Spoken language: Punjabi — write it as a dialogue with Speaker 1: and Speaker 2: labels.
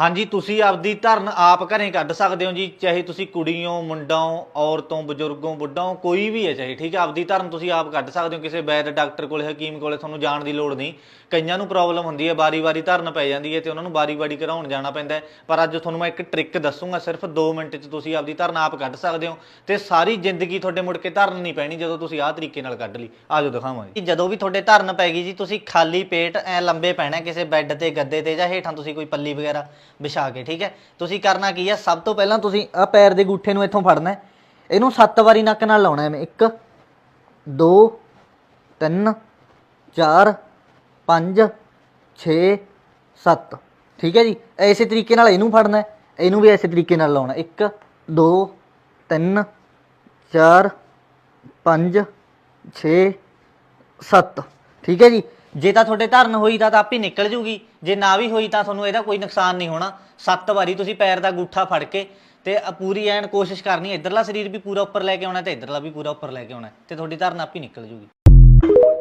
Speaker 1: ਹਾਂਜੀ, ਤੁਸੀਂ ਆਪਦੀ ਧਰਨ ਆਪ ਘਰੇ ਕੱਢ ਸਕਦੇ ਹੋ ਜੀ, ਚਾਹੇ ਤੁਸੀਂ ਕੁੜੀ ਹੋ ਮੁੰਡਾ ਔਰਤੋਂ, ਬਜ਼ੁਰਗੋਂ ਬੁੱਢਾ ਕੋਈ ਵੀ ਹੈ ਚਾਹੇ, ਠੀਕ ਹੈ? ਆਪਦੀ ਧਰਨ ਤੁਸੀਂ ਆਪ ਕੱਢ ਸਕਦੇ ਹੋ, ਕਿਸੇ ਵੈਦ, ਡਾਕਟਰ ਕੋਲੇ, ਹਕੀਮ ਕੋਲੇ, ਤੁਹਾਨੂੰ ਜਾਣ ਦੀ ਲੋੜ ਨਹੀਂ। ਕਈਆਂ ਨੂੰ ਪ੍ਰੋਬਲਮ ਹੁੰਦੀ ਹੈ, ਵਾਰੀ-ਵਾਰੀ ਧਰਨ ਪੈ ਜਾਂਦੀ ਹੈ ਤੇ ਉਹਨਾਂ ਨੂੰ ਵਾਰੀ-ਵਾਰੀ ਕਰਾਉਣ ਜਾਣਾ ਪੈਂਦਾ ਹੈ। ਪਰ ਅੱਜ ਤੁਹਾਨੂੰ ਮੈਂ ਇੱਕ ਟ੍ਰਿਕ ਦੱਸੂਗਾ, ਸਿਰਫ 2 ਮਿੰਟ 'ਚ ਤੁਸੀਂ ਆਪਦੀ ਧਰਨ ਆਪ ਕੱਢ ਸਕਦੇ ਹੋ ਤੇ ਸਾਰੀ ਜ਼ਿੰਦਗੀ ਤੁਹਾਡੇ ਮੁੜ ਕੇ ਧਰਨ ਨਹੀਂ ਪੈਣੀ ਜਦੋਂ ਤੁਸੀਂ ਆਹ ਤਰੀਕੇ ਨਾਲ ਕੱਢ ਲਈ। ਆਜੋ ਦਿਖਾਵਾਂਗੇ ਜਦੋਂ ਵੀ ਤੁਹਾਡੇ ਧਰਨ ਪੈ ਗਈ ਜੀ, ਤੁਸੀਂ ਖਾਲੀ ਪੇਟ ਐ ਲੰਬੇ ਪੈਣਾ ਕਿਸੇ ਬੈੱਡ ਤੇ, ਗੱਦੇ ਤੇ ਜਾਂ ਹੇਠਾਂ ਤੁਸੀਂ ਕੋਈ ਪੱਲੀ ਵਗੈਰਾ। ਵਿਛਾ ਕੇ, ਠੀਕ ਹੈ? ਤੁਸੀਂ ਕਰਨਾ ਕੀ ਹੈ? ਸਭ ਤੋਂ ਪਹਿਲਾਂ ਤੁਸੀਂ ਆ ਪੈਰ ਦੇ ਗੂਠੇ ਨੂੰ ਇੱਥੋਂ ਫੜਨਾ ਹੈ। ਇਹਨੂੰ 7 ਵਾਰੀ ਨੱਕ ਨਾਲ ਲਾਉਣਾ ਐਵੇਂ 1 2 3 4 5 6 7 ਠੀਕ ਹੈ ਜੀ? ਐਸੇ ਤਰੀਕੇ ਨਾਲ ਇਹਨੂੰ ਫੜਨਾ ਹੈ। ਇਹਨੂੰ ਵੀ ਐਸੇ ਤਰੀਕੇ ਨਾਲ ਲਾਉਣਾ 1 2 3 4 5 6 7 ਠੀਕ ਹੈ ਜੀ? ਜੇ ਤਾਂ ਤੁਹਾਡੇ ਧਰਨ ਹੋਈ ਤਾਂ ਤਾਂ ਆਪੇ ਨਿਕਲ ਜੂਗੀ। ਜੇ ਨਾ ਵੀ ਹੋਈ ਤਾਂ ਤੁਹਾਨੂੰ ਇਹਦਾ ਕੋਈ ਨੁਕਸਾਨ ਨਹੀਂ ਹੋਣਾ। ਸੱਤ ਵਾਰੀ ਤੁਸੀਂ ਪੈਰ ਦਾ ਗੂਠਾ ਫੜ ਕੇ ਤੇ ਅ ਪੂਰੀ ਐਨ ਕੋਸ਼ਿਸ਼ ਕਰਨੀ ਇਧਰਲਾ ਸਰੀਰ ਵੀ ਪੂਰਾ ਉੱਪਰ ਲੈ ਕੇ ਆਉਣਾ ਤੇ ਇਧਰਲਾ ਵੀ ਪੂਰਾ ਉੱਪਰ ਲੈ ਕੇ ਆਉਣਾ ਤੇ ਤੁਹਾਡੀ ਧਰਨ ਆਪੇ ਨਿਕਲ ਜੂਗੀ।